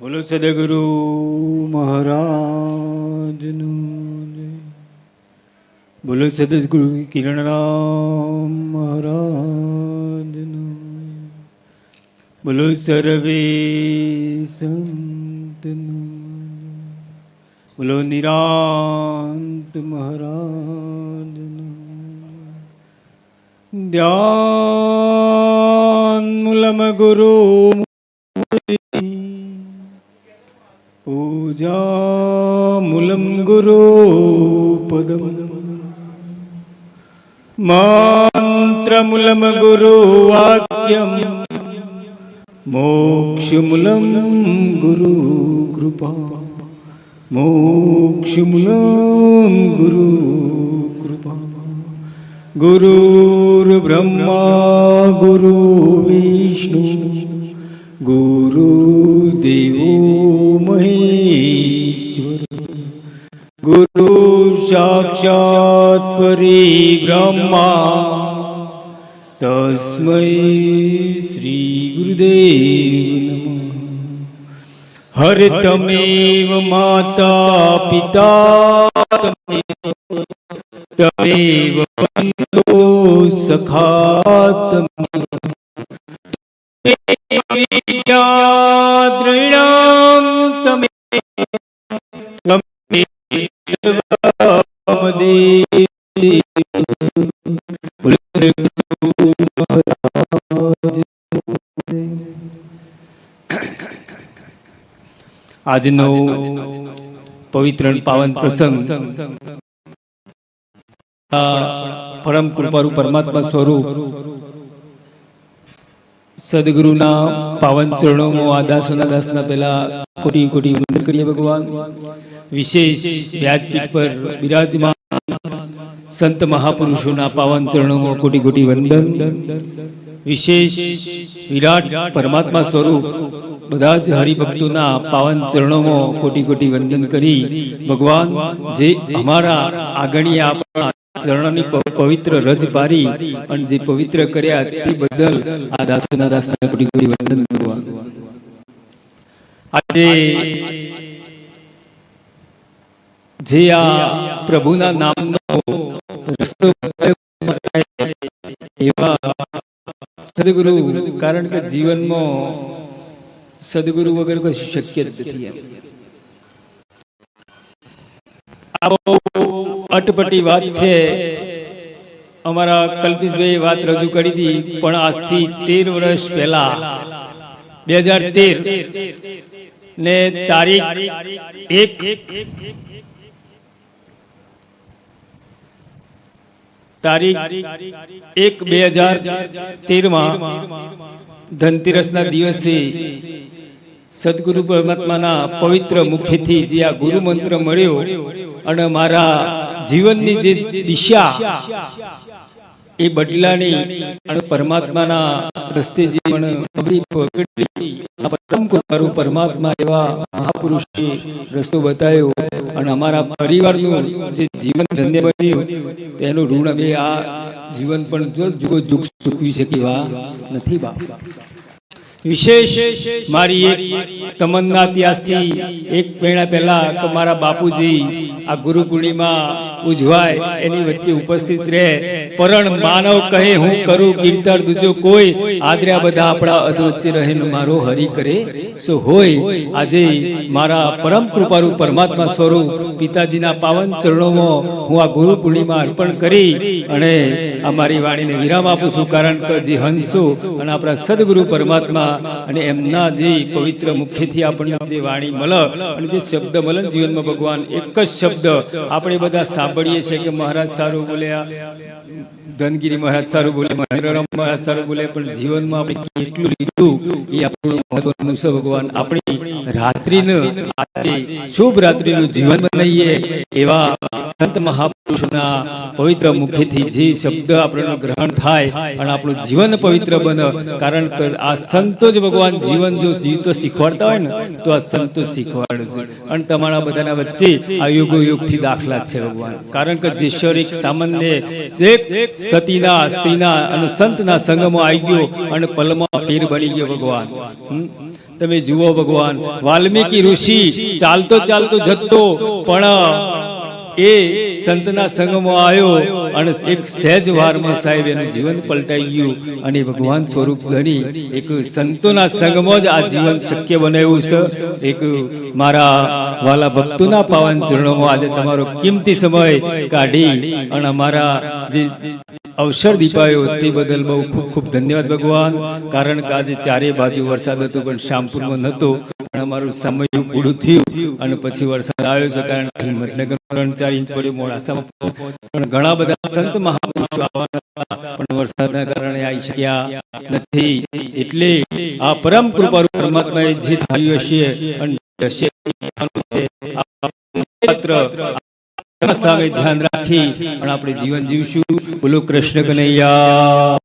બોલો સદગુરુ મહારાજનું. બોલો સદગુરુ કિરણરામ મહારાજનું બોલો સર્વે સંતનું બોલો નિરાંત મહારાજનું ધ્યાન મૂલમ ગુરુ પૂજા મૂલમ ગુરુ પદમ મંત્રમૂલમ ગુરુ વાક્યમ મોક્ષમૂલમ ગુરુ કૃપા મોક્ષમૂલમ ગુરુ સાક્ષાત પરિબ્રહ્મા તસ્મૈ શ્રી ગુરુદેવ નમઃ. હરે તમેવ માતા પિતા તમેવ બંધો સખા દ્રણામ આજનો પવિત્ર પાવન પ્રસંગ પરમ કૃપારૂ પરમાત્મા સ્વરૂપ સદગુરુના પાવન ચરણોમાં આ દાસોના દાસના પહેલા કોટી કોટી વંદન કરીએ ભગવાન. વિશેષ વ્યાજપીઠ પર બિરાજમાન સંત મહાપુરુષોના પાવન ચરણોમાં કોટી કોટી વંદન. વિશેષ વિરાટ પરમાત્મા સ્વરૂપ બધા જ હરિભક્તોના પાવન ચરણોમાં કોટી કોટી વંદન કરી ભગવાન, જે અમારા આગળની આપણા ચરણોની પવિત્ર રજ પારી અને જે પવિત્ર કર્યા તે બદલ આ દાસોના દાસના કોટી કોટી વંદન ભગવાન. આજે જે આ પ્રભુના નામનો રસ્તો એવા સદગુરુ, કારણ કે જીવનમાં સદગુરુ વગર કશું શક્ય જ નથી એમ. આ બહુ અટપટી વાત છે. અમારા કલ્પિશભાઈ વાત રજૂ કરી હતી, પણ આજથી તેર વર્ષ પહેલા, બે હજાર તેર ને તારીખ એક. તારીખ એક બે હજાર તેરમાં ધનતેરસના દિવસે સદગુરુ પરમાત્માના પવિત્ર મુખેથી જે આ ગુરુ મંત્ર મળ્યો અને મારા જીવનની જે દિશા એ બદલાની અને પરમાત્માના રસ્તે જીવન પણ કૃપાળુ પરમાત્મા એવા મહાપુરુષે રસ્તો બતાવ્યો અને અમારા પરિવારનું જે જીવન ધન્ય બન્યું, તેનું ઋણ અમે આ જીવન પણ જુગો જુગ ચૂકવી શકીવા નથી બાપ વિશેષ મારી એક તમન્ના ત્યાસથી એક મહિના પહેલા તો મારા બાપુજી આ ગુરુ પૂર્ણિમા ઉજવાય, એની વચ્ચે ઉપસ્થિત રહે. પરણ માનવ કહે, હું કરું કીર્તન દુજો કોઈ. આદર્યા બધા આપણા અધ રહીને મારો હરી કરે. સો હોય, આજે મારા પરમ કૃપારૂ પરમાત્મા સ્વરૂપ પિતાજીના પાવન ચરણોમાં હું આ ગુરુ પૂર્ણિમા અર્પણ કરી અને આ મારી વાણીને વિરામ આપું છું. કારણ કે જે હંસો અને આપણા સદગુરુ પરમાત્મા અને એમના જે પવિત્ર મુખ્યથી આપણને જે વાણી મળે અને જે શબ્દ મળે જીવનમાં ભગવાન એક જ શબ્દ આપણે બધા સાંભળીએ છીએ કે મહારાજ સારું બોલ્યા. ધનગીરી મહારાજ સારું બોલે, મહેન્દ્રરામ મહારાજ સારું બોલે, પણ જીવનમાં આપણે કેટલું લીધું એ આપણું મહત્વનું છે ભગવાન. આપણી રાત્રિનું રાત્રિ શુભ રાત્રિનું જીવન બનાવીએ એવા સંત મહાપુરુષના પવિત્ર મુખેથી જે શબ્દ આપણને ગ્રહણ થાય અને આપણું જીવન પવિત્ર બને. કારણ કે આ સંતો જ ભગવાન જીવન જો જીવતો શીખવાડતા હોય ને, તો આ સંતો શીખવાડે અને તમારા બધાના વચ્ચે આ યુગો યુગથી દાખલા છે ભગવાન. કારણ કે જેશ્વર એક સામાન્ય એક સતીના, સ્ત્રીના અને સંતના સંગમાં આવી ગયો અને પલમાં પીર બની ગયો ભગવાન. તમે જુઓ ભગવાન, વાલ્મીકી ઋષિ ચાલતો ચાલતો જતો, પણ એ સંતના સંગમાં આવ્યો અને એક સહેજ વારમાં સાહેબ એનું જીવન પલટાઈ ગયું અને ભગવાન સ્વરૂપ બની એક સંતોના સંગમાં જ આ જીવન શક્ય બનાવ્યું છે. એક મારા વાલા ભક્તોના પાવન ચરણોમાં આજે તમારો કિંમતી સમય કાઢી અને અમારા જે અવસર દીપાયો તે બદલ બહુ ખૂબ ખૂબ ધન્યવાદ ભગવાન. કારણ કે આજે ચારે બાજુ વરસાદ હતો પણ શ્યામપુરમાં નહોતો. પણ અમારું સમય પૂરું થયું અને પછી વરસાદ આવ્યો છે કારણ કે હિંમતનગર ત્રણ ચાર ઇંચ પડ્યો મોડાસામાં પણ ઘણા બધા સંત મહાપુરુષો પણ વરસાદના કારણે આવી શક્યા નથી. એટલે આ પરમ કૃપાળુ પરમાત્માએ જે થયું હશે અને હશે સામે ધ્યાન રાખી પણ આપણે જીવન જીવશું. બોલો કૃષ્ણ કનૈયા.